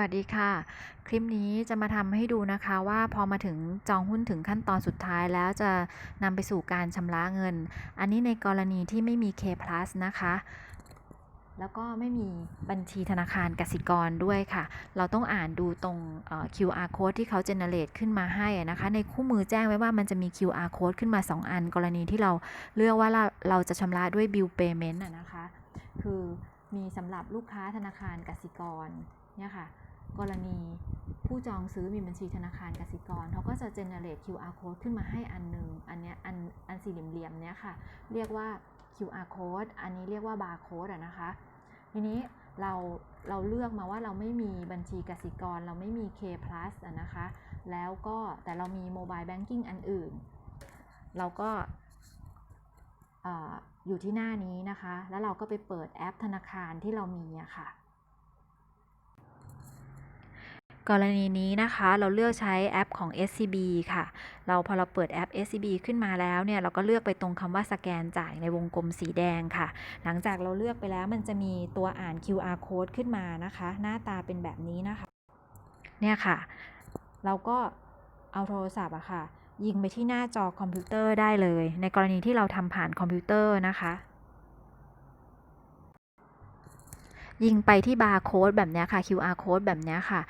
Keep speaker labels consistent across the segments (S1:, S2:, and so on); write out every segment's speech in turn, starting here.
S1: วัสดีค่ะ คลิปนี้จะมาทำให้ดูนะคะว่าพอมาถึงจองหุ้นถึงขั้นตอนสุดท้ายแล้วจะนำไปสู่การชำระเงิน อันนี้ในกรณีที่ไม่มี K plus นะคะ แล้วก็ไม่มีบัญชีธนาคารกสิกรด้วยค่ะ เราต้องอ่านดูตรง QR code ที่เขา generate ขึ้นมาให้นะคะ ในคู่มือแจ้งไว้ว่ามันจะมี QR code ขึ้นมา 2 อัน กรณีที่เราเลือกว่าเราเราจะชำระด้วย bill payment อะนะคะ คือมีสำหรับลูกค้าธนาคารกสิกรเนี่ยค่ะ กรณีผู้จองซื้อมีบัญชีธนาคารกสิกรเขาก็จะ generate QR code ขึ้นมาให้อันหนึ่งอันเนี้ยอันอันสี่เหลี่ยมเนี้ยค่ะ เรียกว่า QR code อันนี้เรียกว่า barcode อะนะคะ ทีนี้เราเราเลือกมาว่าเราไม่มีบัญชีกสิกร เราไม่มี K plus อะนะคะ แล้วก็แต่เรามี mobile banking อันอื่น เราก็อออยู่ที่หน้านี้นะคะ แล้วเราก็ไปเปิดแอปธนาคารที่เรามีอะค่ะ กรณีนี้นะคะเราเลือกใช้แอปของ SCB ค่ะ เราพอเราเปิดแอป SCB ขึ้นมาแล้วเนี่ยเราก็เลือกไปตรงคำว่าสแกนจ่ายในวงกลมสีแดงค่ะ หลังจากเราเลือกไปแล้วมันจะมีตัวอ่าน QR code ขึ้นมานะคะ หน้าตาเป็นแบบนี้นะคะ เนี่ยค่ะ เราก็เอาโทรศัพท์อะค่ะ ยิงไปที่หน้าจอคอมพิวเตอร์ได้เลย ในกรณีที่เราทำผ่านคอมพิวเตอร์นะคะ ยิงไปที่บาร์โค้ดแบบนี้ค่ะ QR code แบบนี้ค่ะ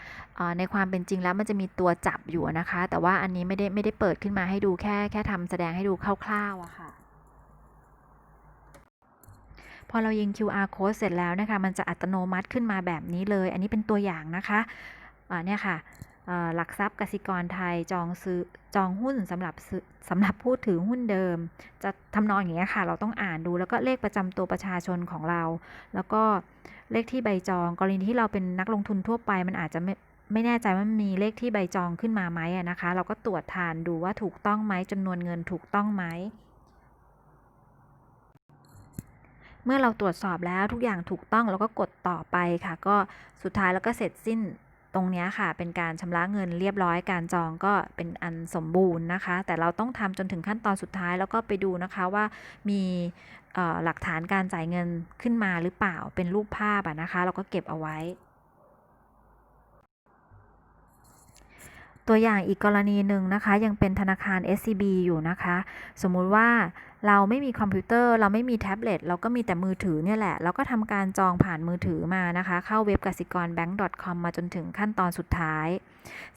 S1: ในความเป็นจริงแล้วมันจะมีตัวจับอยู่นะคะ แต่ว่าอันนี้ไม่ได้ไม่ได้เปิดขึ้นมาให้ดูแค่แค่ทำแสดงให้ดูคร่าวๆอะค่ะพอเรายิง QR code เสร็จแล้วนะคะ มันจะอัตโนมัติขึ้นมาแบบนี้เลย อันนี้เป็นตัวอย่างนะคะเนี่ยค่ะ หลักทรัพย์กสิกรไทยจองซื้อจองหุ้นสำหรับสำหรับผู้ถือหุ้นเดิม จะทำนองอย่างเงี้ยค่ะ เราต้องอ่านดูแล้วก็เลขประจำตัวประชาชนของเรา แล้วก็ เลขที่ใบจอง กรณีที่เราเป็นนักลงทุนทั่วไป มันอาจจะไม่ไม่แน่ใจว่ามีเลขที่ใบจองขึ้นมาไหมนะคะ เราก็ตรวจทานดูว่าถูกต้องไหมจำนวนเงินถูกต้องไหมเมื่อเราตรวจสอบแล้วทุกอย่างถูกต้องเราก็กดต่อไปค่ะ ก็สุดท้ายแล้วก็เสร็จสิ้น ตรงนี้ค่ะเป็นการชำระเงินเรียบร้อยการจองก็เป็นอันสมบูรณ์นะคะ แต่เราต้องทำจนถึงขั้นตอนสุดท้ายแล้วก็ไปดูนะคะว่ามีหลักฐานการจ่ายเงินขึ้นมาหรือเปล่าเป็นรูปภาพนะคะ เราก็เก็บเอาไว้ ตัวอย่างอีกกรณีหนึ่งนะคะ ยังเป็นธนาคาร SCB อยู่นะคะ สมมุติว่าเราไม่มีคอมพิวเตอร์ เราไม่มีแท็บเล็ตเราก็มีแต่มือถือเนี่ยแหละ เราก็ทำการจองผ่านมือถือมานะคะ เข้าเว็บกสิกร bank.com มาจนถึงขั้นตอนสุดท้าย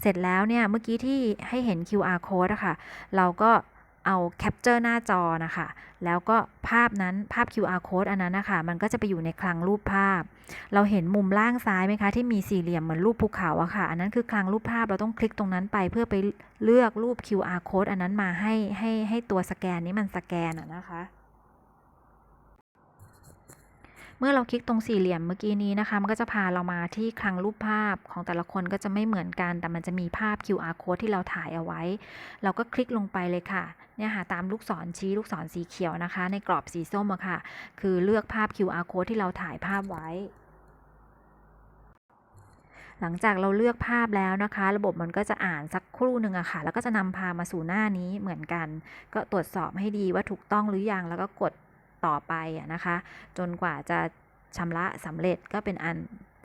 S1: เสร็จแล้วเนี่ยเมื่อกี้ที่ให้เห็น QR code อะค่ะเราก็ เอาแคปเจอร์หน้าจอนะคะแล้วก็ภาพนั้นภาพ QR code อันนั้นนะคะมันก็จะไปอยู่ในคลังรูปภาพ เราเห็นมุมล่างซ้ายไหมคะที่มีสี่เหลี่ยมเหมือนรูปภูเขาอะค่ะ อันนั้นคือคลังรูปภาพเราต้องคลิกตรงนั้นไปเพื่อไปเลือกรูป QR code อันนั้นมาให้ให้ให้ตัวสแกนนี้มันสแกนอะนะคะ เมื่อเราคลิกตรงสี่เหลี่ยมเมื่อกี้นี้นะคะ มันก็จะพาเรามาที่คลังรูปภาพของแต่ละคนก็จะไม่เหมือนกัน แต่มันจะมีภาพ QR code ที่เราถ่ายเอาไว้ เราก็คลิกลงไปเลยค่ะ เนี่ยค่ะตามลูกศรชี้ลูกศรสีเขียวนะคะ ในกรอบสีส้มอะค่ะ คือเลือกภาพ QR code ที่เราถ่ายภาพไว้หลังจากเราเลือกภาพแล้วนะคะ ระบบมันก็จะอ่านสักครู่หนึ่งอะค่ะ แล้วก็จะนำพามาสู่หน้านี้เหมือนกัน ก็ตรวจสอบให้ดีว่าถูกต้องหรือยังแล้วก็กด ต่อไปอะนะคะ จนกว่าจะชำระสำเร็จก็เป็นอัน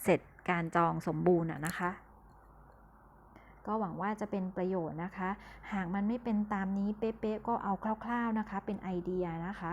S1: เสร็จการจองสมบูรณ์อะนะคะ ก็หวังว่าจะเป็นประโยชน์นะคะ หากมันไม่เป็นตามนี้เป๊ะๆก็เอาคร่าว ๆนะคะ เป็นไอเดียนะคะ